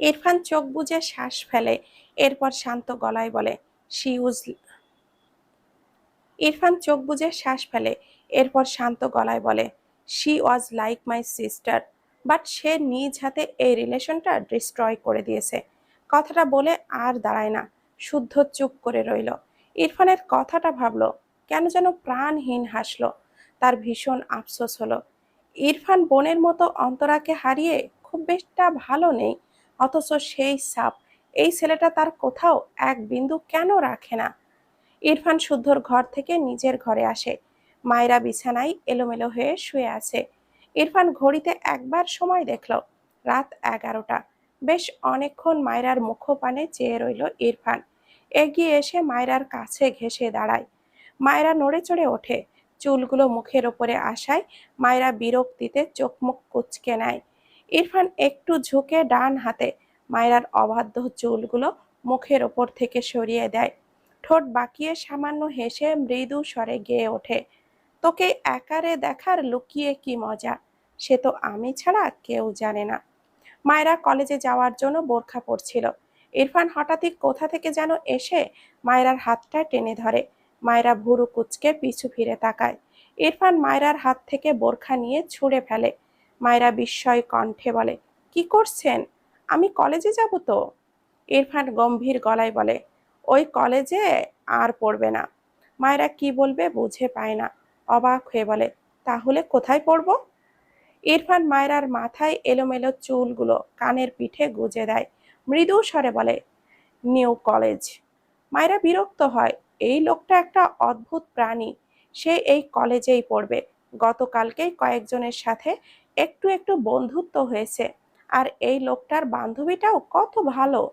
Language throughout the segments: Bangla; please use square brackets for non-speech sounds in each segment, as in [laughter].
ইরফান চোখ বুজে শ্বাস ফেলে, এরপর শান্ত গলায় বলে শি উজ ইরফান চোখ বুজে শ্বাস ফেলে, এরপর শান্ত গলায় বলে she was like my sister but সে নিজ হাতে এই রিলেশনটা ডিস্ট্রয় করে দিয়েছে। কথাটা বলে আর দাঁড়ায় না, শুদ্ধ চুপ করে রইল। ইরফানের কথাটা ভাবলো, কেন যেন প্রাণহীন হাসলো, তার ভীষণ আফসোস হলো। ইরফান বোনের মতো অন্তরাকে হারিয়ে খুব বেশটা ভালো নেই অথচ সেই সাপ। এই ছেলেটা তার কোথাও এক বিন্দু কেন রাখে না? ইরফান শুদ্ধর ঘর থেকে নিজের ঘরে আসে। মায়েরা বিছানায় এলোমেলো হয়ে শুয়ে আছে। ইরফান ঘড়িতে একবার সময় দেখল। রাত এগারোটা। বেশ অনেকক্ষণ মায়রার মুখপানে চেয়ে রইল ইরফান। এগিয়ে এসে মায়রার কাছে ঘেসে দাঁড়ায়। মায়রা নড়ে চড়ে ওঠে। চুলগুলো মুখের ওপরে আসায় মায়রা বিরক্তিতে চোখ মুখ কুচকে নেয়। ইরফান একটু ঝুঁকে ডান হাতে মায়রার অবাধ্য চুলগুলো মুখের ওপর থেকে সরিয়ে দেয়। ঠোঁট বাঁকিয়ে সামান্য হেসে মৃদু স্বরে গেয়ে ওঠে, তোকে একারে দেখার লুকিয়ে কি মজা? সে তো আমি ছাড়া কেউ জানে না। মায়েরা কলেজে যাওয়ার জন্য বোরখা পরছিল। ইরফান হঠাৎই কোথা থেকে যেন এসে মায়েরার হাতটা টেনে ধরে। মায়েরা ভুরু কুচকে পিছু ফিরে তাকায়। ইরফান মায়েরার হাত থেকে বোরখা নিয়ে ছুঁড়ে ফেলে। মায়েরা বিস্ময় কণ্ঠে বলে, কি করছেন? আমি কলেজে যাব তো? ইরফান গম্ভীর গলায় বলে, ওই কলেজে আর পড়বে না। মায়েরা কি বলবে বুঝে পায় না, অবাক হয়ে বলে, তাহলে কোথায় পড়ব? ইরফান মায়েরার মাথায় এলোমেলো চুলগুলো কানের পিঠে গুজে দেয়, মৃদু স্বরে বলে, নিউ কলেজ। মায়েরা বিরক্ত হয়, এই লোকটা একটা অদ্ভুত প্রাণী, সে এই কলেজেই পড়বে। গতকালকেই কয়েকজনের সাথে একটু একটু বন্ধুত্ব হয়েছে। আর এই লোকটার বান্ধবীটাও কত ভালো।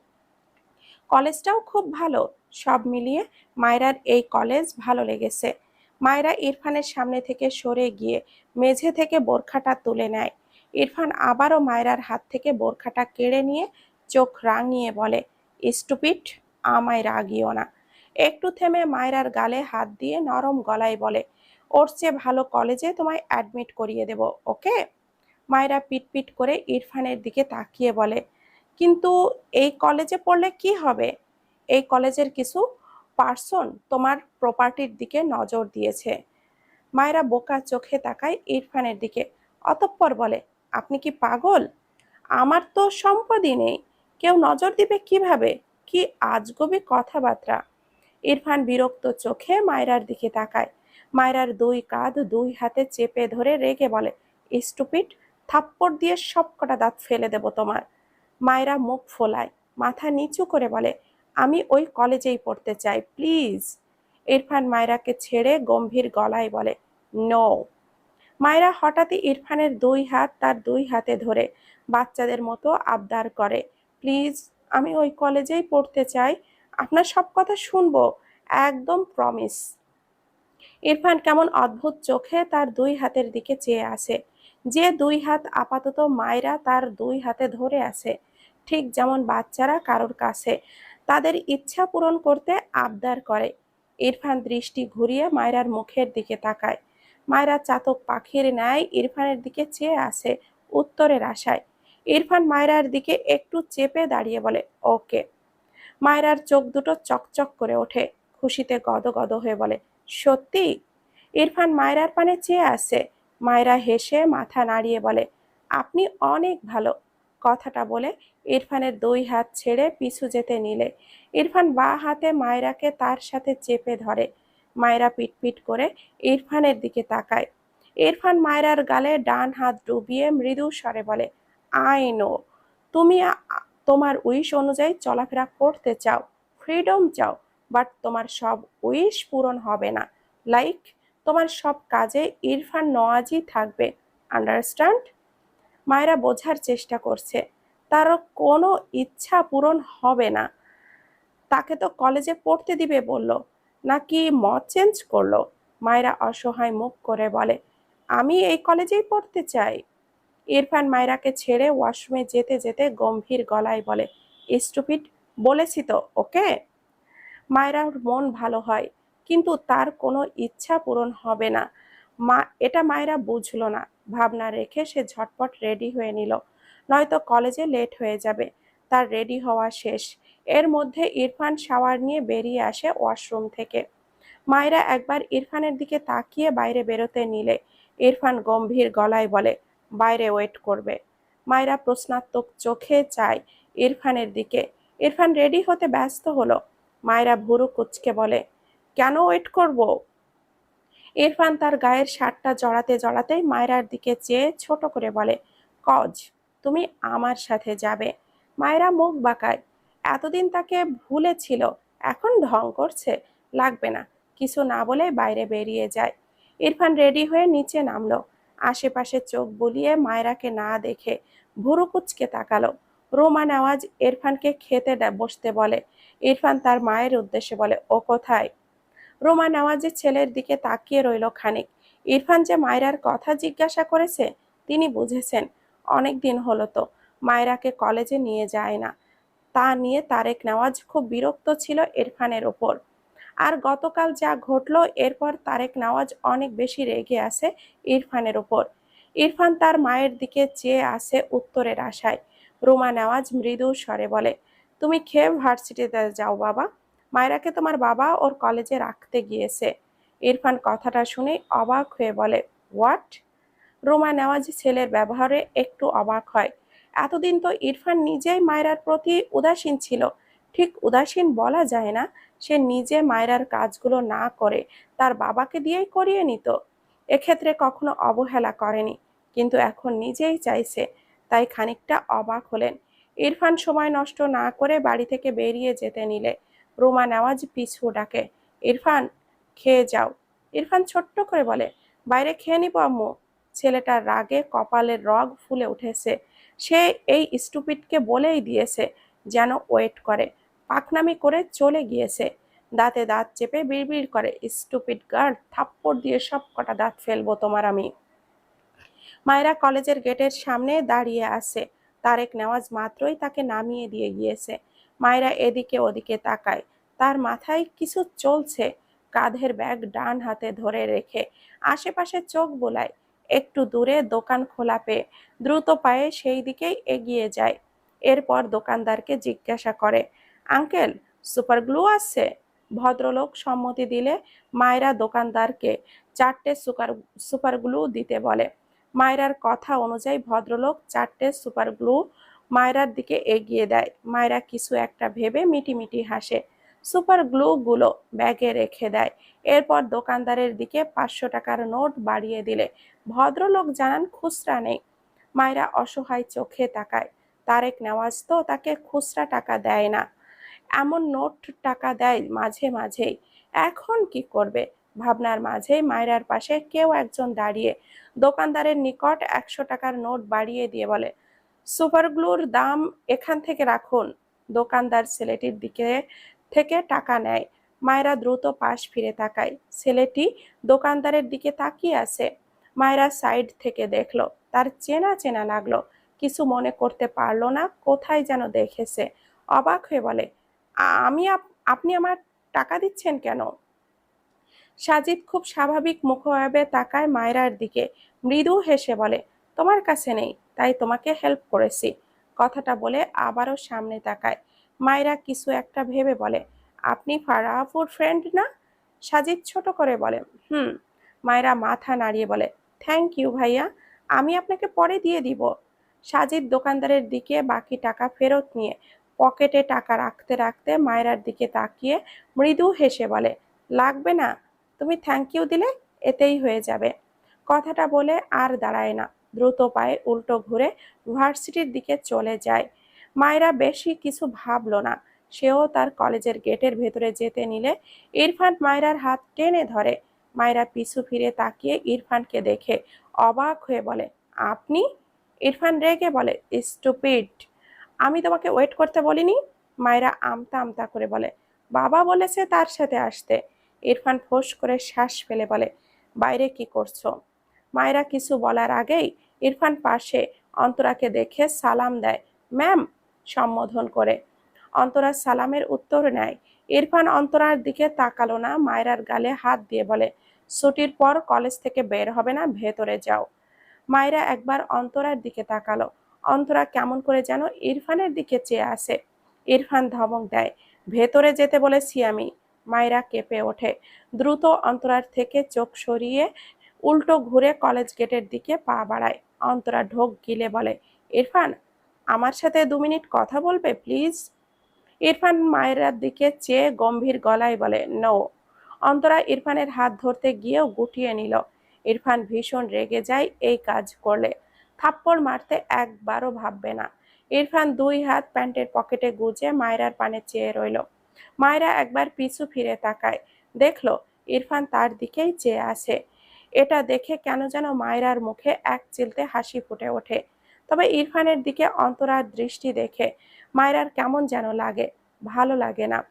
কলেজটাও খুব ভালো। সব মিলিয়ে মায়রার এই কলেজ ভালো লেগেছে। মায়রা ইরফানের সামনে থেকে সরে গিয়ে মেঝে থেকে বোরখাটা তুলে নেয়। ইরফান আবারও মায়রার হাত থেকে বোরখাটা কেড়ে নিয়ে চোখ রাঙিয়ে বলে স্টুপিট আমায় রাগিও না। একটু থেমে মায়রার গালে হাত দিয়ে নরম গলায় বলে, ওর চেয়ে ভালো কলেজে তোমায় অ্যাডমিট করিয়ে দেব, ওকে? মায়রা পিটপিট করে ইরফানের দিকে তাকিয়ে বলে, কিন্তু এই কলেজে পড়লে কি হবে? এই কলেজের কিছু পার্সন তোমার প্রপার্টির দিকে নজর দিয়েছে। মায়েরা বোকা চোখে তাকায় ইরফানের দিকে। অতঃপর বলে, আপনি কি পাগল? আমার তো সম্পদই নেই। কেউ নজর দিবে কীভাবে? কি আজগবি কথাবার্তা? ইরফান বিরক্ত চোখে মায়রার দিকে তাকায়। মায়রার দুই কাঁধ দুই হাতে চেপে ধরে রেগে বলে স্টুপিট থাপ্পড় দিয়ে সব কটা দাঁত ফেলে দেব তোমার। মায়েরা মুখ ফোলায়, মাথা নিচু করে বলে, আমি ওই কলেজেই পড়তে চাই, প্লিজ। ইরফান মায়রাকে ছেড়ে গম্ভীর গলায় বলে, নো। মায়রা হঠাৎই ইরফানের দুই হাত তার দুই হাতে ধরে বাচ্চাদের মতো আবদার করে, প্লিজ, আমি ওই কলেজেই পড়তে চাই, আপনার সব কথা শুনব, একদম প্রমিস। ইরফান কেমন অদ্ভুত চোখে তার দুই হাতের দিকে চেয়ে আসে যে দুই হাত আপাতত মায়রা তার দুই হাতে ধরে আছে। ঠিক যেমন বাচ্চারা কারোর কাছে। তাদের ইচ্ছা পূরণ করতে আবদার করে। ইরফান দৃষ্টি ঘুরিয়ে মায়রার মুখের দিকে তাকায়। মায়রা চাতক পাখির ন্যায় ইরফানের দিকে চেয়ে আসে উত্তরের আশায়। ইরফান মায়রার দিকে একটু চেপে দাঁড়িয়ে বলে, ওকে। মায়রার চোখ দুটো চকচক করে ওঠে, খুশিতে গদগদ হয়ে বলে, সত্যি? ইরফান মায়রার পানে চেয়ে আসে মায়রা হেসে মাথা নাড়িয়ে বলে, আপনি অনেক ভালো। কথাটা বলে ইরফানের দুই হাত ছেড়ে পিছু যেতে নিলে। ইরফান বা হাতে মায়রাকে তার সাথে চেপে ধরে। মায়রা পিটপিট করে ইরফানের দিকে তাকায়। ইরফান মায়রার গালে ডান হাত ডুবিয়ে মৃদু স্বরে বলে, আই নো, তুমি তোমার উইশ অনুযায়ী চলাফেরা করতে চাও, ফ্রিডম চাও, বাট তোমার সব উইশ পূরণ হবে না। লাইক তোমার সব কাজে ইরফান নওয়াজই থাকবে আন্ডারস্ট্যান্ড মায়েরা বোঝার চেষ্টা করছে তার কোনো ইচ্ছা পূরণ হবে না। তাকে তো কলেজে পড়তে দিবে বলল, নাকি মত চেঞ্জ করল? মায়েরা অসহায় মুখ করে বলে, আমি এই কলেজেই পড়তে চাই। ইরফান মায়রাকে ছেড়ে ওয়াশরুমে যেতে যেতে গম্ভীর গলায় বলে স্টুপিড বলেছি তো ওকে মায়রার মন ভালো হয় কিন্তু তার কোনো ইচ্ছা পূরণ হবে না। মা, এটা মায়েরা বুঝলো না। ভাবনা রেখে সে ঝটপট রেডি হয়ে নিল। নয়তো কলেজে লেট হয়ে যাবে। তার রেডি হওয়া শেষ। এর মধ্যে ইরফান শাওয়ার নিয়ে বেরিয়ে আসে ওয়াশরুম থেকে। মায়েরা একবার ইরফানের দিকে তাকিয়ে বাইরে বেরোতে নিলে। ইরফান গম্ভীর গলায় বলে, বাইরে ওয়েট করবে। মায়েরা প্রশ্নাত্মক চোখে চায় ইরফানের দিকে। ইরফান রেডি হতে ব্যস্ত হলো। মায়েরা ভুরু কুচকে বলে কেন ওয়েট করব? ইরফান তার গায়ের শার্টটা জড়াতে জড়াতেই মায়রার দিকে চেয়ে ছোট করে বলে, কজ, তুমি আমার সাথে যাবে। মায়েরা মুখ বাঁকায়। এতদিন তাকে ভুলেছিল এখন ঢং করছে। লাগবে না, কিছু না বলে বাইরে বেরিয়ে যায়। ইরফান রেডি হয়ে নিচে নামলো। আশেপাশে চোখ বুলিয়ে মায়রাকে না দেখে ভুরু কুচকে তাকালো। রোমা নেওয়াজ ইরফানকে খেতে বসতে বলে। ইরফান তার মায়ের উদ্দেশ্যে বলে, ও কোথায়? রোমা নেওয়াজের ছেলের দিকে তাকিয়ে রইল খানিক। ইরফান যে মায়রার কথা জিজ্ঞাসা করেছে, তিনি বুঝেছেন, অনেক দিন হলো তো, মায়রাকে কলেজে নিয়ে যায় না। তা নিয়ে তারেক নেওয়াজ খুব বিরক্ত ছিল ইরফানের ওপর। আর গতকাল যা ঘটলো, এরপর তারেক নওয়াজ অনেক বেশি রেগে আছে ইরফানের ওপর। ইরফান তার মায়ের দিকে চেয়ে আসে উত্তরের আশায়। রুমা নেওয়াজ মৃদু স্বরে বলে, তুমি খেয়ে ভার্সিটিতে যাও বাবা। মায়েরাকে তোমার বাবা ওর কলেজে রাখতে গিয়েছে। ইরফান কথাটা শুনে অবাক হয়ে বলে, হোয়াট? রোমা নেওয়াজি ছেলের ব্যবহারে একটু অবাক হয়। এতদিন তো ইরফান নিজেই মায়রার প্রতি উদাসীন ছিল। ঠিক উদাসীন বলা যায় না, সে নিজে মায়রার কাজগুলো না করে তার বাবাকে দিয়েই করিয়ে নিত। এক্ষেত্রে কখনো অবহেলা করেনি, কিন্তু এখন নিজেই চাইছে। তাই খানিকটা অবাক হলেন। ইরফান সময় নষ্ট না করে বাড়ি থেকে বেরিয়ে যেতে নিলে। রোমা নেওয়াজ পিছু ডাকে, ইরফান, খেয়ে যাও। ইরফান ছোট্ট করে বলে, বাইরে খেয়ে নিব, আম্মু। ছেলেটার রাগে কপালের রগ ফুলে উঠেছে। সে এই স্টুপিডকে বলেই দিয়েছে যেন ওয়েট করে পাকনামি করে চলে গিয়েছে। দাঁতে দাঁত চেপে বিড়বিড় করে, স্টুপিড গার্ড থাপ্পড় দিয়ে সব কটা দাঁত ফেলব তোমার আমি। মায়েরা কলেজের গেটের সামনে দাঁড়িয়ে আছে। তারেক নেওয়াজ মাত্রই তাকে নামিয়ে দিয়ে গিয়েছে। মায়েরা এদিকে ওদিকে তাকায়। তার মাথায় কিছু চলছে, কাঁধের ব্যাগ ডান হাতে ধরে রেখে আশেপাশে চোখ বোলায়। একটু দূরে দোকান খোলা পেয়ে দ্রুত পায়ে সেই দিকেই এগিয়ে যায়। এরপর দোকানদারকে জিজ্ঞাসা করে, আঙ্কেল, সুপার গ্লু আছে? ভদ্রলোক সম্মতি দিলে মায়েরা দোকানদারকে চারটে সুপার সুপার গ্লু দিতে বলে। মায়েরার কথা অনুযায়ী ভদ্রলোক চারটে সুপার গ্লু মায়রার দিকে এগিয়ে দেয়। মায়রা কিছু একটা ভেবে মিটিমিটি হাসে। সুপার গ্লুগুলো ব্যাগে রেখে দেয়। এরপর দোকানদারের দিকে পাঁচশো টাকার নোট বাড়িয়ে দিলে। ভদ্রলোক জানান, খুচরা নেই। মায়রা অসহায় চোখে তাকায়। তারেক নেওয়াজ তো তাকে খুচরা টাকা দেয় না। এমন নোট টাকা দেয় মাঝে মাঝেই। এখন কি করবে? ভাবনার মাঝেই মায়রার পাশে কেউ একজন দাঁড়িয়ে দোকানদারের নিকট একশো টাকার নোট বাড়িয়ে দিয়ে বলে সুপারগ্লুর দাম এখান থেকে রাখুন। দোকানদার ছেলেটির দিকে থেকে টাকা নেয়। মায়েরা দ্রুত পাশ ফিরে তাকায়। ছেলেটি দোকানদারের দিকে তাকিয়ে আছে। মায়েরা সাইড থেকে দেখল। তার চেনা চেনা লাগল। কিছু মনে করতে পারল না, কোথায় যেন দেখেছে। অবাক হয়ে বলে আমি আপ- আপনি আমার টাকা দিচ্ছেন কেন? সাজিদ খুব স্বাভাবিক মুখভাবে তাকায় মায়রার দিকে। মৃদু হেসে বলে, তোমার কাছে নেই। তাই তোমাকে হেল্প করেছি। কথাটা বলে আবারও সামনে তাকায়। মায়েরা কিছু একটা ভেবে বলে, আপনি ফারাহাপুর ফ্রেন্ড না? সাজিদ ছোট করে বলে, হুম। মায়রা মাথা নাড়িয়ে বলে থ্যাংক ইউ ভাইয়া, আমি আপনাকে পরে দিয়ে দিব। সাজিদ দোকানদারের দিকে বাকি টাকা ফেরত নিয়ে পকেটে টাকা রাখতে রাখতে মায়েরার দিকে তাকিয়ে মৃদু হেসে বলে, লাগবে না, তুমি থ্যাংক ইউ দিলে, এতেই হয়ে যাবে। কথাটা বলে আর দাঁড়ায় না। দ্রুত পায়ে উল্টো ঘুরে ভার্সিটির দিকে চলে যায়। মায়েরা বেশি কিছু ভাবলো না। সেও তার কলেজের গেটের ভেতরে যেতে নিলে ইরফান মায়রার হাত টেনে ধরে। মায়েরা পিছু ফিরে তাকিয়ে ইরফানকে দেখে অবাক হয়ে বলে, আপনি? ইরফান রেগে বলে, স্টুপিড। আমি তোমাকে ওয়েট করতে বলিনি? মায়েরা আমতা আমতা করে বলে, বাবা বলেছে তার সাথে আসতে। ইরফান ফোঁস করে শ্বাস ফেলে বলে, বাইরে কি করছ? মায়েরা কিছু বলার আগেই ইরফান পাশে অন্তরাকে দেখে সালাম দেয়, ম্যাম, সম্বোধন করে। অন্তরা সালামের উত্তর নেয়। ইরফান অন্তরার দিকে তাকালো না, মায়রার গালে হাত দিয়ে বলে, ছুটির পর কলেজ থেকে বের হবে না, ভেতরে যাও। মায়েরা একবার অন্তরার দিকে তাকালো। অন্তরা কেমন করে যেন ইরফানের দিকে চেয়ে আসে ইরফান ধমক দেয়, ভেতরে যেতে বলেছি আমি। মায়েরা কেঁপে ওঠে। দ্রুত অন্তরার থেকে চোখ সরিয়ে উল্টো ঘুরে কলেজ গেটের দিকে পা বাড়ায়। অন্তরা ঢোক গিলে বলে, ইরফান, আমার সাথে দু মিনিট কথা বলবে, প্লিজ? ইরফান মায়েরার দিকে চেয়ে গম্ভীর গলায় বলে, নো। অন্তরা ইরফানের হাত ধরতে গিয়েও গুটিয়ে নিল। ইরফান ভীষণ রেগে যায়, এই কাজ করলে। থাপ্পড় মারতে একবারও ভাববে না। ইরফান দুই হাত প্যান্টের পকেটে গুজে মায়রার পানে চেয়ে রইল। মায়রা একবার পিছু ফিরে তাকায়। দেখল, ইরফান তার দিকেই চেয়ে আছে। এটা দেখে কেন যেন মায়রার মুখে এক চিলতে হাসি ফুটে ওঠে। তবে ইরফানের দিকে অন্তরার দৃষ্টি দেখে মায়রার কেমন যেন লাগে, ভালো লাগে না।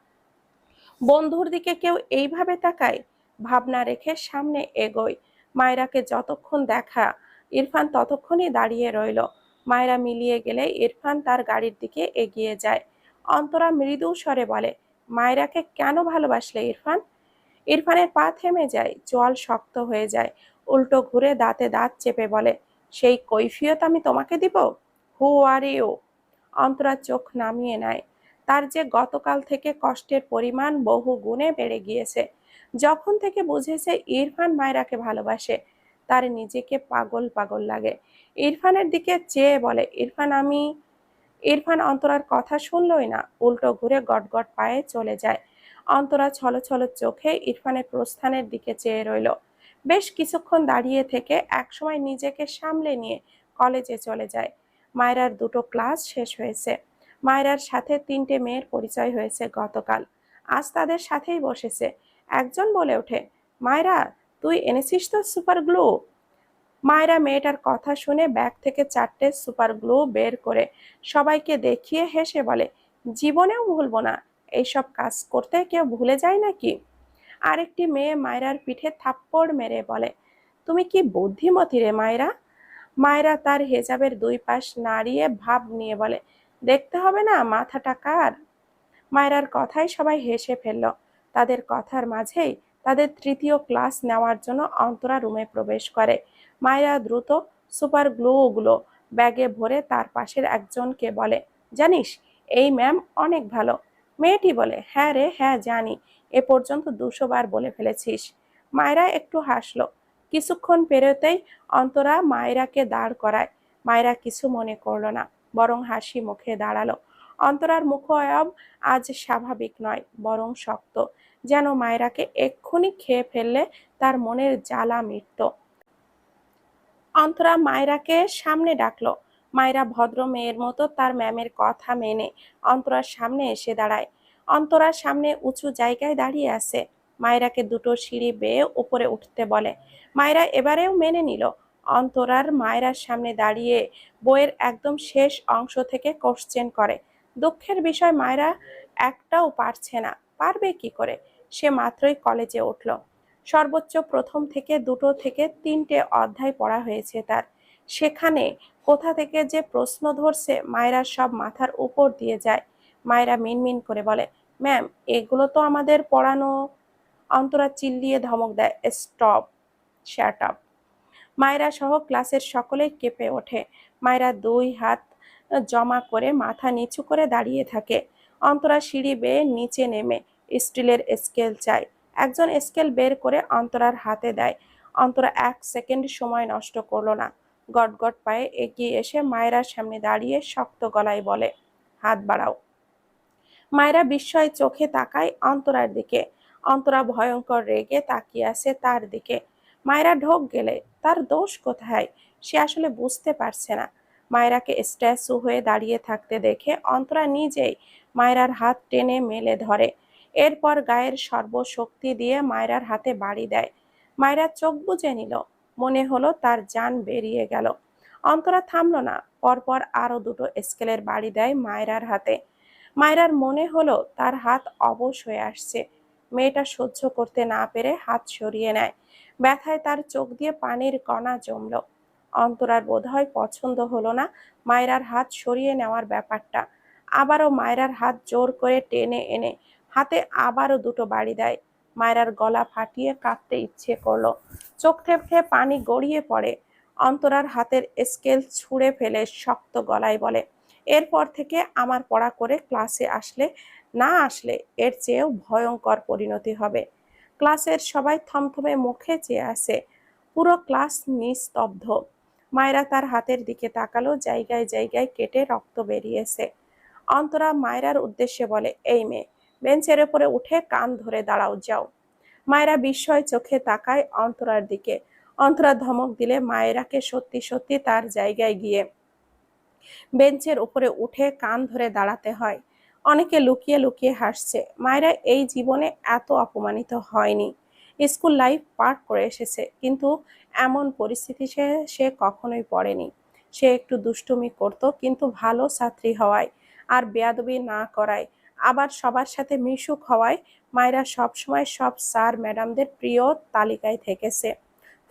বন্ধুর দিকে কেউ এইভাবে তাকায়, ভাবনা রেখে সামনে এগোয়। মায়রাকে যতক্ষণ দেখা, ইরফান ততক্ষণই দাঁড়িয়ে রইল। মায়রা মিলিয়ে গেলে ইরফান তার গাড়ির দিকে এগিয়ে যায়। অন্তরা মৃদু স্বরে বলে, মায়রাকে কেন ভালোবাসলে ইরফান? ইরফানের পা থেমে যায়, জল শক্ত হয়ে যায়, উল্টো ঘুরে দাঁতে দাঁত চেপে বলে, সেই কৈফিয়ত আমি তোমাকে দিব? হু আর ইউ? অন্তরা চোখ নামিয়ে নেয়। তার যে গতকাল থেকে কষ্টের পরিমাণ বহু গুণে বেড়ে গিয়েছে। যখন থেকে বুঝেছে ইরফান মায়রাকে ভালোবাসে, তার নিজেকে পাগল পাগল লাগে। ইরফানের দিকে চেয়ে বলে, ইরফান, আমি ইরফান অন্তরার কথা শুনলই না, উল্টো ঘুরে গটগট পায়ে চলে যায়। অন্তরা ছলো ছলো চোখে ইরফানের প্রস্থানের দিকে চেয়ে রইল। বেশ কিছুক্ষণ দাঁড়িয়ে থেকে একসময় নিজেকে সামলে নিয়ে কলেজে চলে যায়। মায়রার দুটো ক্লাস শেষ হয়েছে। মায়রার সাথে তিনটে মেয়ের পরিচয় হয়েছে গতকাল। আজ তাদের সাথেই বসেছে। একজন বলে ওঠে, মায়রা, তুই এনেছিস তো সুপার গ্লু? মায়েরা মেয়েটার কথা শুনে ব্যাগ থেকে চারটে সুপার গ্লু বের করে সবাইকে দেখিয়ে হেসে বলে, জীবনেও ভুলবো না। এইসব কাজ করতে কেউ ভুলে যায় নাকি? আরেকটি মেয়ে মায়রার পিঠে থাপ্পড় মেরে বলে, তুমি কি বুদ্ধিমতী রে মায়রা? মায়রা তার হেজাবের দুই পাশ নাড়িয়ে ভাব নিয়ে বলে, দেখতে হবে না মাথাটা কার? মায়রার কথায় সবাই হেসে ফেলল। তাদের কথার মাঝেই তাদের তৃতীয় ক্লাস নেওয়ার জন্য অন্তরা রুমে প্রবেশ করে। মায়েরা দ্রুত সুপার গ্লুগুলো ব্যাগে ভরে তার পাশের একজনকে বলে, জানিস, এই ম্যাম অনেক ভালো। মেয়েটি বলে হ্যাঁ রে হ্যাঁ জানি। এ পর্যন্ত দুশো বার বলে ফেলেছিস। মায়েরা একটু হাসলো। কিছুক্ষণ পেরোতেই অন্তরা মায়েরাকে দাঁড় করায়। মায়েরা কিছু মনে করল না, বরং হাসি মুখে দাঁড়াল। অন্তরার মুখায়ব আজ স্বাভাবিক নয়, বরং শক্ত, যেন মায়েরাকে এক্ষুনি খেয়ে ফেললে তার মনের জ্বালা মিটত। অন্তরা মায়রাকে সামনে ডাকলো মায়রা ভদ্র মেয়ের মতো তার ম্যামের কথা মেনে অন্তরার সামনে এসে দাঁড়ায়। অন্তরার সামনে উঁচু জায়গায় দাঁড়িয়ে আছে। মায়েরাকে দুটো সিঁড়ি বেয়ে উপরে উঠতে বলে। মায়েরা এবারেও মেনে নিল। অন্তরার মায়েরার সামনে দাঁড়িয়ে বইয়ের একদম শেষ অংশ থেকে কোশ্চেন করে। দুঃখের বিষয়, মায়েরা একটাও পারছে না। পারবে কি করে? সে মাত্রই কলেজে উঠল। সর্বোচ্চ প্রথম থেকে দুটো থেকে তিনটে অধ্যায় পড়া হয়েছে তার। সেখানে কোথা থেকে যে প্রশ্ন ধরছে, মায়েরা সব মাথার উপর দিয়ে যায়। মায়েরা মিনমিন করে বলে, ম্যাম, এগুলো তো আমাদের পড়ানো। অন্তরা চিল্লিয়ে ধমক দেয়, স্টপ, শ্যাট আপ। মায়েরা সহ ক্লাসের সকলেই কেঁপে ওঠে। মায়েরা দুই হাত জমা করে মাথা নিচু করে দাঁড়িয়ে থাকে। অন্তরা সিঁড়ি বেয়ে নিচে নেমে স্টিলের স্কেল চায়। একজন স্কেল বের করে অন্তরার হাতে দেয়। অন্তরা এক সেকেন্ড সময় নষ্ট করল না। গটগট পায়ে এগিয়ে এসে মায়েরার সামনে দাঁড়িয়ে শক্ত গলায় বলে, হাত বাড়াও। মায়েরা বিস্ময় চোখে তাকায় অন্তরার দিকে। অন্তরা ভয়ঙ্কর রেগে তাকিয়ে আছে তার দিকে। মায়েরা ঢোক গেলে, তার দোষ কোথায়? সে আসলে বুঝতে পারছে না। মায়েরাকে স্ট্যাচু হয়ে দাঁড়িয়ে থাকতে দেখে অন্তরা নিজেই মায়েরার হাত টেনে মেলে ধরে। এরপর গায়ের সর্বশক্তি দিয়ে মায়েরার হাতে বাড়ি দেয়। মায়েরা চোখ বুজে নিল মনে হলো তার যান বেরিয়ে গেল। অন্তরা থামলো না। পরপর আরও দুটো স্কেলের বাড়ি দেয় মায়রার হাতে। মায়রার মনে হলো তার হাত অবশ হয়ে আসছে। মেয়েটা সহ্য করতে না পেরে হাত সরিয়ে নেয়। ব্যথায় তার চোখ দিয়ে পানির কণা জমল। অন্তরার বোধহয় পছন্দ হলো না মায়রার হাত সরিয়ে নেওয়ার ব্যাপারটা। আবারও মায়রার হাত জোর করে টেনে এনে হাতে আবারও দুটো বাড়ি দেয়। মায়রার গলা ফাটিয়ে কাঁদতে ইচ্ছে করল। চোখ থেকে পানি গড়িয়ে পড়ে। অন্তরার হাতের স্কেল ছুঁড়ে ফেলে শক্ত গলায় বলে, এরপর থেকে আমার পড়া করে ক্লাসে আসলে, না আসলে এর চেয়েও ভয়ঙ্কর পরিণতি হবে। ক্লাসের সবাই থমথমে মুখে চেয়ে আসে পুরো ক্লাস নিস্তব্ধ। মায়েরা তার হাতের দিকে তাকালো, জায়গায় জায়গায় কেটে রক্ত বেরিয়েছে। অন্তরা মায়রার উদ্দেশ্যে বলে, এই মেয়ে বেঞ্চের উপরে উঠে কান ধরে দাঁড়াও, যাও। মায়েরা বিস্ময় চোখে তাকায় অন্তরার দিকে। অন্তরা ধমক দিলে মায়েরাকে সত্যি সত্যি তার জায়গায় গিয়ে। বেঞ্চের উপরে উঠে কান ধরে দাঁড়াতে হয়। অনেকে লুকিয়ে লুকিয়ে হাসছে। মায়েরা এই জীবনে এত অপমানিত হয়নি। স্কুল লাইফ পার করে এসেছে, কিন্তু এমন পরিস্থিতি সে সে কখনোই পড়েনি। সে একটু দুষ্টুমি করত, কিন্তু ভালো ছাত্রী হওয়ায়। আর বেয়াদবি না করায়। আবার সবার সাথে মিশুক হওয়ায় মায়েরা সবসময় সব স্যার ম্যাডামদের প্রিয় তালিকায় থেকেছে।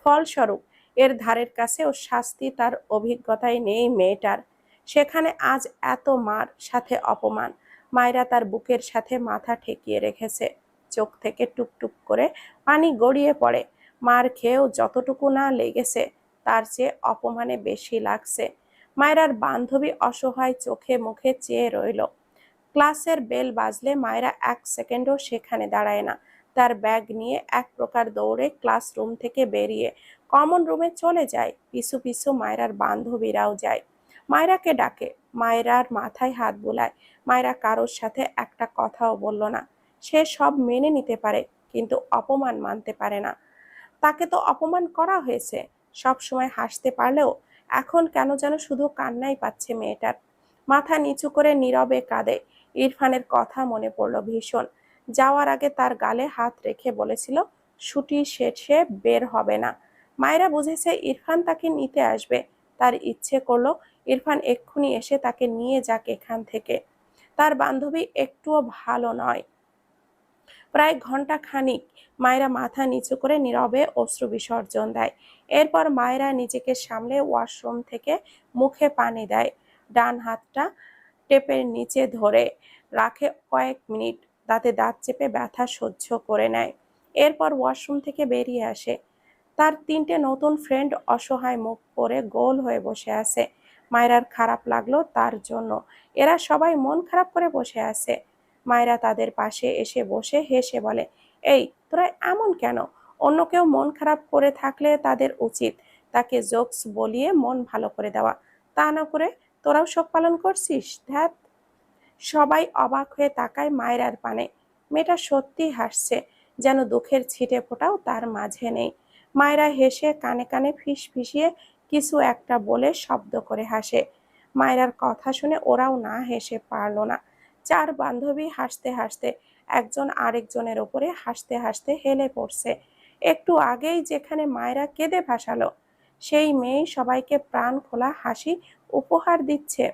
ফলস্বরূপ, এর ধারের কাছে ও শাস্তি তার অভিজ্ঞতায় নেই মেয়েটার। সেখানে আজ এত মার সাথে অপমান, মায়েরা তার বুকের সাথে মাথা ঠেকিয়ে রেখেছে। চোখ থেকে টুকটুক করে পানি গড়িয়ে পড়ে। মার খেয়েও যতটুকু না লেগেছে, তার চেয়ে অপমানে বেশি লাগছে। মায়েরার বান্ধবী অসহায় চোখে মুখে চেয়ে রইল। ক্লাসের বেল বাজলে মায়েরা এক সেকেন্ডও সেখানে দাঁড়ায় না। তার ব্যাগ নিয়ে এক প্রকার দৌড়ে ক্লাসরুম থেকে বেরিয়ে কমন রুমে চলে যায়। পিছু পিছু মায়েরার বান্ধবীরাও যায়। মায়েরাকে ডাকে। মায়েরার মাথায় হাত বোলায়। মায়েরা কারোর সাথে একটা কথাও বলল না। সে সব মেনে নিতে পারে, কিন্তু অপমান মানতে পারে না। তাকে তো অপমান করা হয়েছে। সব সময় হাসতে পারলেও এখন কেন যেন শুধু কান্নাই পাচ্ছে মেয়েটার। মাথা নিচু করে নীরবে কাঁদে। ইরফানের কথা মনে পড়ল ভীষণ। যাওয়ার আগে তার গালে হাত রেখে বলেছিল, ছুটি শেষে বের হবে না। মায়েরা বুঝেছে ইরফান তাকে নিতে আসবে। তার ইচ্ছে করল ইরফান এক্ষুনি এসে তাকে নিয়ে যাক এখান থেকে। তার বান্ধবী একটুও ভালো নয়। প্রায় ঘণ্টা খানিক মায়েরা মাথা নিচু করে নীরবে অশ্রু বিসর্জন দেয়। এরপর মায়েরা নিজেকে সামলে ওয়াশরুম থেকে মুখে পানি দেয়। ডান হাতটা টেপের নিচে ধরে রাখে কয়েক মিনিট। দাঁতে দাঁত চেপে ব্যথা সহ্য করে নেয়। এরপর ওয়াশরুম থেকে বেরিয়ে আসে। তার তিনটে নতুন ফ্রেন্ড অসহায় মুখ করে গোল হয়ে বসে আছে। মায়েরার খারাপ লাগল তার জন্য। এরা সবাই মন খারাপ করে বসে আছে। মায়েরা তাদের পাশে এসে বসে হেসে বলে, এই, তোরা এমন কেন? অন্য কেউ মন খারাপ করে থাকলে তাদের উচিত। তাকে জোকস বলিয়ে মন ভালো করে দেওয়া। তা না করে তোরাও শোক পালন করছিস, ধ্যাত? সবাই অবাক হয়ে তাকায় মায়েরার পানে। মেয়েটা সত্যি হাসছে, যেন দুঃখের ছিটে ফোটাও তার মাঝে নেই। মায়েরা হেসে কানে কানে ফিস ফিসিয়ে কিছু একটা বলে শব্দ করে হাসে। মায়েরার কথা শুনে ওরাও না হেসে পারল না। চার বান্ধবী হাসতে হাসতে একজন আরেকজনের ওপরে হাসতে হাসতে হেলে পড়ছে। একটু আগেই যেখানে মায়েরা কেঁদে ভাসালো, সেই মেয়ে সবাইকে প্রাণ খোলা হাসি উপহার দিচ্ছে।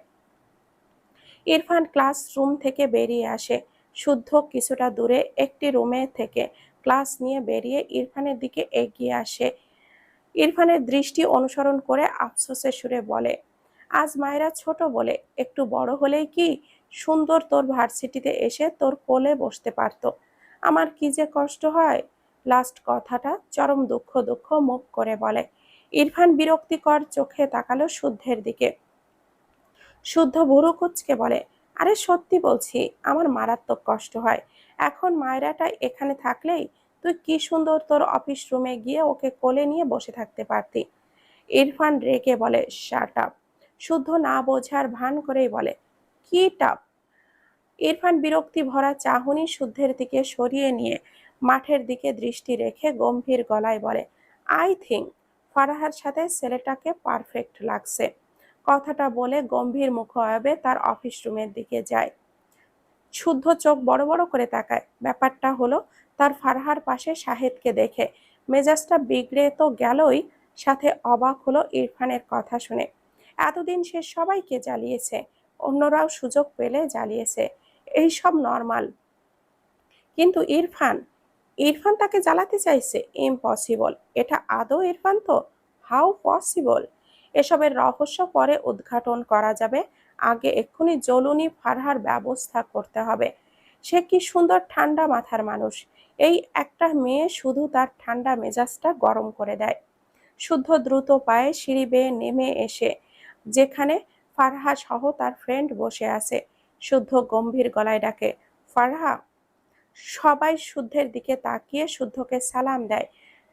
ইরফান ক্লাসরুম থেকে বেরিয়ে আসে। শুদ্ধ কিছুটা দূরে একটি রুমে থেকে ক্লাস নিয়ে বেরিয়ে ইরফানের দিকে এগিয়ে আসে। ইরফানের দৃষ্টি অনুসরণ করে আফসোসের সুরে বলে, আজ মায়েরা ছোট বলে, একটু বড় হলেই কি সুন্দর তোর ভার্সিটিতে এসে তোর কোলে বসতে পারতো? আমার কি যে কষ্ট হয়? লাস্ট কথাটা চরম দুঃখ দুঃখ মুখ করে বলে। ইরফান বিরক্তিকর চোখে তাকালো শুদ্ধের দিকে। শুদ্ধ কুচকে বলে, আরে সত্যি বলছি, আমার মারাত্মক কষ্ট হয়। এখন মায়েরাটা এখানে থাকলেই তুই কি সুন্দর তোর অফিস রুমে গিয়ে ওকে কোলে নিয়ে বসে থাকতে পারতি? ইরফান রেগে বলে শার্ট আপ। শুদ্ধ না বোঝার ভান করেই বলে, কি টাপ? ইরফান বিরক্তি ভরা চাহনি শুদ্ধের দিকে সরিয়ে নিয়ে মাঠের দিকে দৃষ্টি রেখে গম্ভীর গলায় বলে, আই থিঙ্ক ফারাহার সাথে ছেলেটাকে পারফেক্ট লাগছে। কথাটা বলে গম্ভীর মুখ মুখায়বে তার অফিস রুমের দিকে যায়। শুদ্ধ চোখ বড় বড় করে তাকায়। ব্যাপারটা হলো, তার ফারহার পাশে শাহেদকে দেখে। মেজাজটা বিগড়ে তো গেলই, সাথে অবাক হলো ইরফানের কথা শুনে। এতদিন সে সবাইকে জ্বালিয়েছে, অন্যরাও সুযোগ পেলে জ্বালিয়েছে। এই সব নর্মাল কিন্তু ইরফান ইরফান তাকে জ্বালাতে চাইছে? ইম্পসিবল এটা আদৌ ইরফান তো? হাউ পসিবল এসবের রহস্য পরে উদ্ঘাটন করা যাবে। আগে এক্ষুনি জলুনি ফারহার ব্যবস্থা করতে হবে। সে কি সুন্দর ঠান্ডা মাথার মানুষ। এই একটা মেয়ে শুধু তার ঠান্ডা মেজাজটা গরম করে দেয়। শুদ্ধ দ্রুত পায়ে সিঁড়ি বেয়ে নেমে এসে, যেখানে ফারহা সহ তার ফ্রেন্ড বসে আছে। শুদ্ধ গম্ভীর গলায় ডাকে, ফারহা! সবাই শুদ্ধের দিকে তাকিয়ে শুদ্ধকে সালাম দেয়।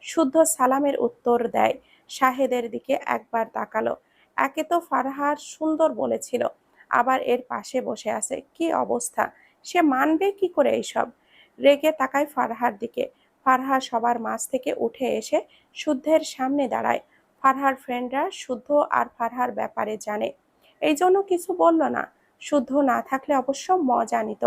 শুদ্ধ সালামের উত্তর দেয় শাহেদের দিকে একবার তাকালো। একে তো ফারহার সুন্দর বলেছিল, আবার এর পাশে বসে আছে। কি অবস্থা? সে মানবে কি করে এইসব রেগে তাকায় ফারহার দিকে। ফারহা সবার মাঝ থেকে উঠে এসে শুদ্ধের সামনে দাঁড়ায়। ফারহার ফ্রেন্ডরা শুদ্ধ আর ফারহার ব্যাপারে জানে। এই জন্য কিছু বলল না। শুদ্ধ না থাকলে অবশ্য মজা নিত।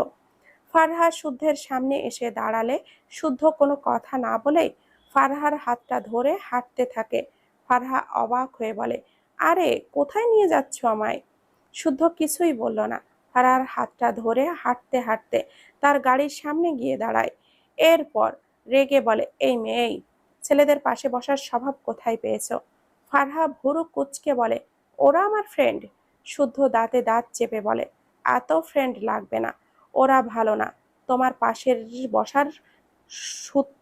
ফারহা শুদ্ধের সামনে এসে দাঁড়ালে শুদ্ধ কোনো কথা না বলেই ফারহার হাতটা ধরে হাঁটতে থাকে। ফারহা অবাক হয়ে বলে, আরে, কোথায় নিয়ে যাচ্ছ আমায়? শুদ্ধ কিছুই বলল না। ফারহার হাতটা ধরে হাঁটতে হাঁটতে তার গাড়ির সামনে গিয়ে দাঁড়ায়। এরপর রেগে বলে, এই মেয়ে ছেলেদের পাশে বসার স্বভাব কোথায় পেয়েছ? ফারহা ভুরু কুচকে বলে, ওরা আমার ফ্রেন্ড শুদ্ধ দাঁতে দাঁত চেপে বলে, এত ফ্রেন্ড লাগবে না, ওরা ভালো না, তোমার পাশের বসার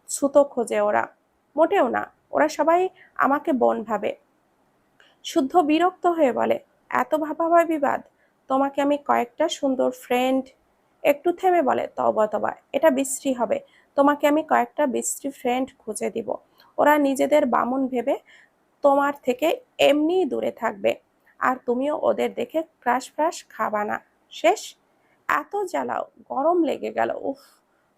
সুতো খোঁজে ওরা, মোটেও না। ওরা সবাই আমাকে বোন ভাবে। শুদ্ধ বিরক্ত হয়ে বলে, এত ভাবাভাবি বিবাদ? তোমাকে আমি কয়েকটা সুন্দর ফ্রেন্ড একটু থেমে বলে তবা তবা এটা বিশ্রী হবে। তোমাকে আমি কয়েকটা বিশ্রী ফ্রেন্ড খুঁজে দিব। ওরা নিজেদের বামুন ভেবে তোমার থেকে এমনিই দূরে থাকবে। আর তুমিও ওদের দেখে ক্রাশ ফ্রাশ খাবা না। শেষ? এত জ্বালাও, গরম লেগে গেল। উফ,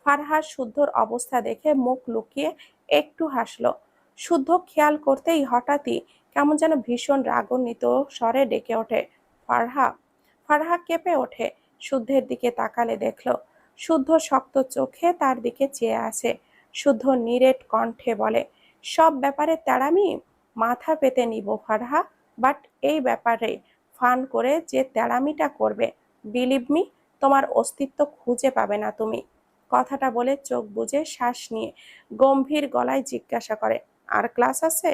ফারহার শুদ্ধর অবস্থা দেখে মুখ লুকিয়ে একটু হাসলো। শুদ্ধ খেয়াল করতেই হঠাৎই কেমন যেন ভীষণ রাগান্বিত স্বরে ডেকে ওঠে ফারহা ফারহা কেঁপে ওঠে, শুদ্ধের দিকে তাকালে দেখল, শুদ্ধ শক্ত চোখে তার দিকে চেয়ে আছে, শুদ্ধ নিরেট কণ্ঠে বলে, সব ব্যাপারে তেড়ামি? মাথা পেতে নিব ফারহা বাট এই ব্যাপারে ফান করে যে তেড়ামিটা করবে, বিলিভ মি, তোমার অস্তিত্ব খুঁজে পাবে না তুমি। কথাটা বলে চোখ বুজে শ্বাস নিয়ে গম্ভীর গলায় জিজ্ঞাসা করে আর ক্লাস আছে?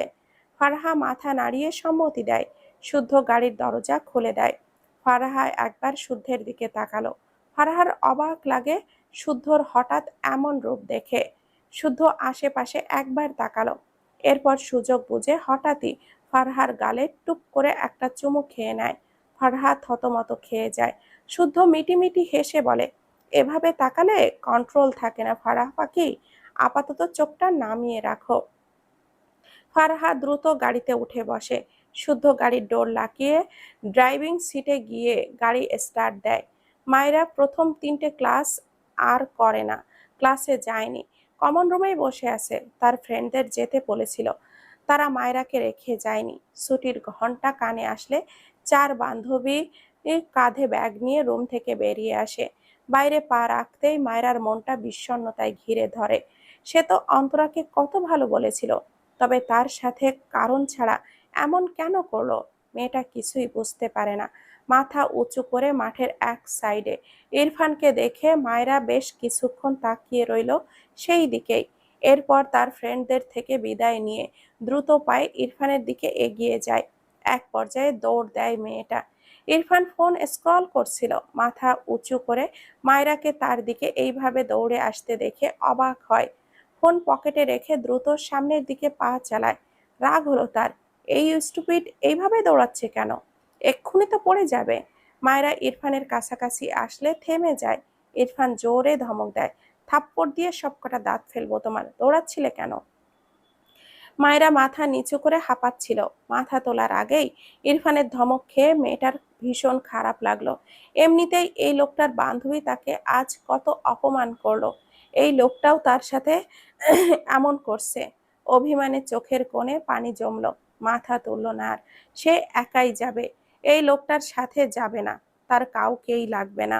ফারহা মাথা নাড়িয়ে সম্মতি দেয়। শুদ্ধ গাড়ির দরজা খুলে দেয়। ফারহা একবার শুদ্ধের দিকে তাকালো। ফারহার অবাক লাগে শুদ্ধর হঠাৎ এমন রূপ দেখে। শুদ্ধ আশেপাশে একবার তাকালো। এরপর সুযোগ বুঝে হঠাৎই ফারহার গালে টুপ করে একটা চুমু খেয়ে নেয়। ফারহা থতমত খেয়ে যায়। শুদ্ধ মিটিমিটি হেসে বলে, এভাবে তাকালে কন্ট্রোল থাকে না ফারাহ পাখি। আপাতত চোখটা নামিয়ে রাখো। ফারহা দ্রুত গাড়িতে উঠে বসে। শুদ্ধ গাড়ির ডোর লাগিয়ে ড্রাইভিং সিটে গিয়ে গাড়ি স্টার্ট দেয়। মায়েরা প্রথম তিনটে ক্লাস আর করে না, ক্লাসে যায়নি। কমন রুমেই বসে আছে, তার ফ্রেন্ডদের যেতে বলেছিল। তারা মায়রাকে রেখে যায়নি। ছুটির ঘণ্টা কানে আসলে চার বান্ধবী কাঁধে ব্যাগ নিয়ে রুম থেকে বেরিয়ে আসে। বাইরে পা রাখতেই মায়রার মনটা বিষণ্ণতায় ঘিরে ধরে। সে তো অন্তরাকে কত ভালো বলেছিল। তবে তার সাথে কারণ ছাড়া এমন কেন করল? মেয়েটা কিছুই বুঝতে পারে না। মাথা উঁচু করে মাঠের এক সাইডে। ইরফানকে দেখে মায়েরা বেশ কিছুক্ষণ তাকিয়ে রইল সেই দিকেই। এরপর তার ফ্রেন্ডদের থেকে বিদায় নিয়ে দ্রুত পায়ে ইরফানের দিকে এগিয়ে যায়। এক পর্যায়ে দৌড় দেয় মেয়েটা। ইরফান ফোন স্ক্রল করছিল। মাথা উঁচু করে মায়রাকে তার দিকে এইভাবে দৌড়ে আসতে দেখে অবাক হয়। ফোন পকেটে রেখে দ্রুত সামনের দিকে পা চালায়। রাগ হলো তার, এই স্টুপিড এইভাবে দৌড়াচ্ছে কেন? এক্ষুনি তো পড়ে যাবে। মায়েরা ইরফানের কাছাকাছি আসলে থেমে যায়। ইরফান জোরে ধমক দেয়, থাপ্পড় দিয়ে সবকটা দাঁত ফেলব তোমার, দৌড়াচ্ছিলে কেন? মায়েরা মাথা নিচু করে হাঁপাচ্ছিল। মাথা তোলার আগেই ইরফানের ধমক খেয়ে মেয়েটার ভীষণ খারাপ লাগল। এমনিতেই এই লোকটার বান্ধবী তাকে আজ কত অপমান করল। এই লোকটাও তার সাথে [clears throat] এমন করছে। অভিমানে চোখের কোণে পানি জমলো, মাথা তুলল না আর। সে একাই যাবে, এই লোকটার সাথে যাবে না, তার কাউকেই লাগবে না।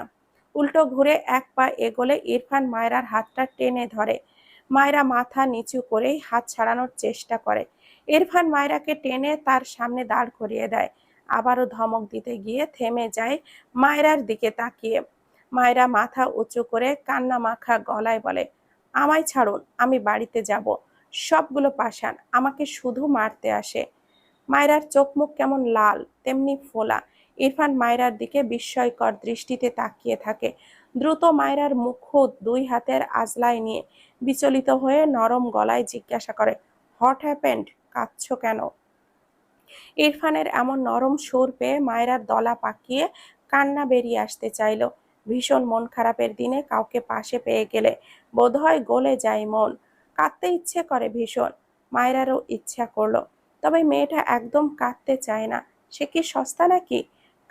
উল্টো ঘুরে এক পা এগোলে ইরফান মায়রার হাতটা টেনে ধরে। মায়রা মাথা নিচু করেই হাত ছাড়ানোর চেষ্টা করে। ইরফান মায়রাকে টেনে তার সামনে দাঁড় করিয়ে দেয়। আবারও ধমক দিতে গিয়ে থেমে যায় মায়রার দিকে তাকিয়ে। মায়রা মাথা উঁচু করে কান্না মাখা গলায় বলে, আমায় ছাড়ুন, আমি বাড়িতে যাব। সবগুলো পাষাণ আমাকে শুধু মারতে আসে। মায়রার চোখ মুখ কেমন লাল, তেমনি ফোলা। ইরফান মায়রার দিকে বিস্ময়কর দৃষ্টিতে তাকিয়ে থাকে। দ্রুত মায়রার মুখ দুই হাতের আজলায় নিয়ে বিচলিত হয়ে নরম গলায় জিজ্ঞাসা করে, হট হ্যাপেন্ড? কাঁদছ কেন? ইরফানের এমন নরম সুর পেয়ে মায়েরার দলা পাকিয়ে কান্না বেরিয়ে আসতে চাইল। ভীষণ মন খারাপের দিনে কাউকে পাশে পেয়ে গেলে বোধহয় গলে যায় মন। কাঁদতে ইচ্ছে করে ভীষণ। মায়েরারও ইচ্ছা করল। তবে মেয়েটা একদম কাঁদতে চায় না। সে কি সস্তা নাকি?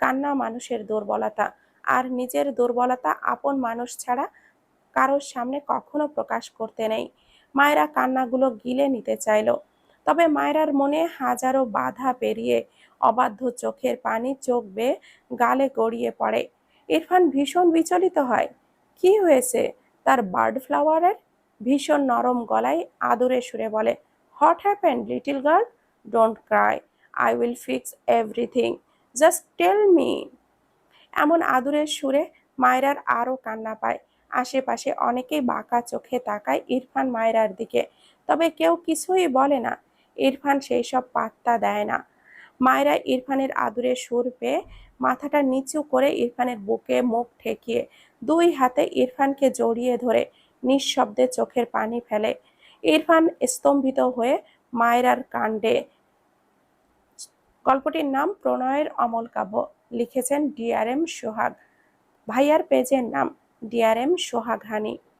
কান্না মানুষের দুর্বলতা। আর নিজের দুর্বলতা আপন মানুষ ছাড়া কারোর সামনে কখনো প্রকাশ করতে নেই। মায়েরা কান্নাগুলো গিলে নিতে চাইলো। তবে মায়েরার মনে হাজারো বাধা পেরিয়ে অবাধ্য চোখের পানি চোখ বেয়ে গালে গড়িয়ে পড়ে। ইরফান ভীষণ বিচলিত হয়। কি হয়েছে? তার বার্ড ফ্লাওয়ারের? ভীষণ নরম গলায় আদরে সুরে বলে what happen little girl don't cry I will fix everything just tell me এমন আদুরের সুরে মায়রার আরও কান্না পায়। আশেপাশে অনেকেই বাঁকা চোখে তাকায় ইরফান মায়রার দিকে। তবে কেউ কিছুই বলে না। ইরফান সেই সব পাত্তা দেয় না। মায়রা ইরফানের আদুরে সুর পেয়ে মাথাটা নিচু করে ইরফানের বুকে মুখ ঠেকিয়ে দুই হাতে ইরফানকে জড়িয়ে ধরে নিঃশব্দে চোখের পানি ফেলে। ইরফান স্তম্ভিত হয়ে মায়রার কাণ্ডে গল্পটির নাম প্রণয়ের অমল কাব্য লিখেছেন ডিআরএম সোহাগ। ভাইয়ার পেজের নাম ডিআরএম সোহাগ হানি।